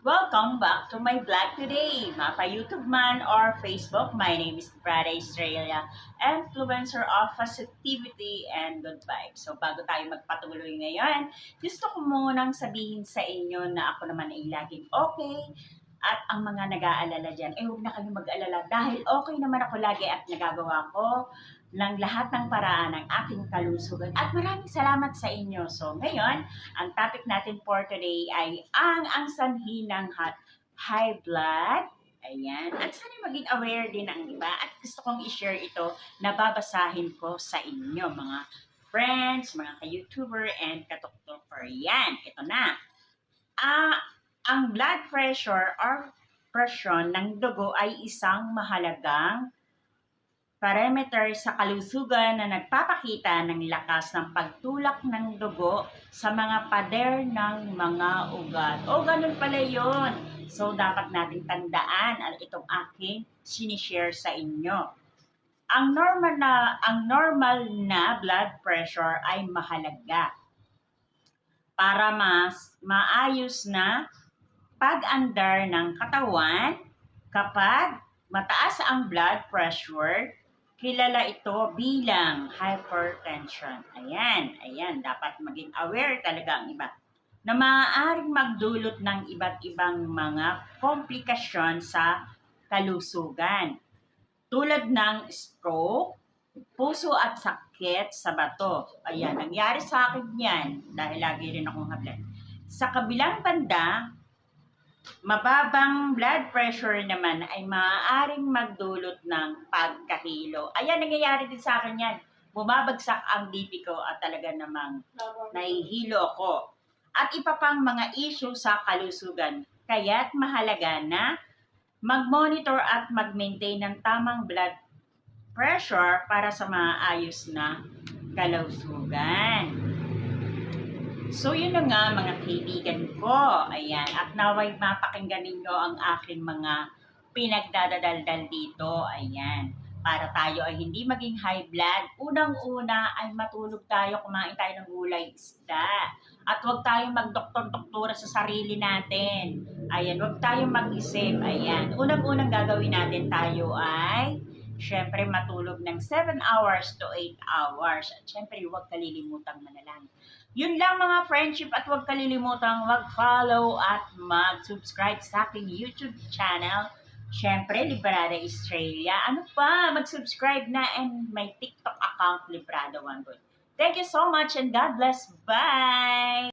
Welcome back to my vlog today, mapa YouTube man or Facebook. My name is Brada Estrella, influencer of positivity and good vibes. So bago tayo magpatuloy ngayon, gusto ko munang sabihin sa inyo na ako naman ay laging okay at ang mga nag-aalala dyan, eh huwag na kayong mag-alala dahil okay naman ako lagi at nagagawa ko ng lahat ng paraan ng aking kalusugan. At maraming salamat sa inyo. So ngayon, ang topic natin for today ay ang ang sanhi ng high blood. Ayan. At sana maging aware din ang iba. At gusto kong i-share ito na babasahin ko sa inyo, mga friends, mga ka-YouTuber, and katuktoker. Yan. Ito na. Ah, ang blood pressure or presyon ng dugo ay isang mahalagang parameter sa kalusugan na nagpapakita ng lakas ng pagtulak ng dugo sa mga pader ng mga ugat. O, ganun pala yun. So, dapat nating tandaan at itong aking sinishare sa inyo. Ang normal na ang normal na blood pressure ay mahalaga para mas maayos na pag-andar ng katawan kapag mataas ang blood pressure kilala ito bilang hypertension. Ayan, ayan, dapat maging aware talaga ang iba na maaaring magdulot ng iba't ibang mga komplikasyon sa kalusugan. Tulad ng stroke, puso at sakit sa bato. Ayan, nangyari sa akin yan dahil lagi rin akong hablan. Sa kabilang banda, Mababang blood pressure naman ay maaaring magdulot ng pagkahilo. Ayan, nangyayari din sa akin yan. Bumabagsak ang BP ko at talaga namang nahihilo ako. At ipa pang mga issue sa kalusugan. Kaya't mahalaga na mag-monitor at mag-maintain ng tamang blood pressure para sa maayos na kalusugan. So, yun na nga mga kaibigan ko. Ayan. At naway mapakinggan ninyo ang aking mga pinagdadadaldal dito. Ayan. Para tayo ay hindi maging high blood. Unang-una ay matulog tayo, kumain tayo ng gulay isda. At huwag tayong magdoktor-doktora sa sarili natin. Ayan, huwag tayong mag-isip. Ayan. Unang-unang gagawin natin tayo ay Siyempre, matulog ng 7 hours to 8 hours. At siyempre, huwag kalilimutang manalangin. Yun lang mga friendship at huwag kalilimutang mag-follow at mag-subscribe sa aking YouTube channel. Siyempre, Librada Australia. Ano pa? Mag-subscribe na and may TikTok account, Librada One Good. Thank you so much and God bless. Bye!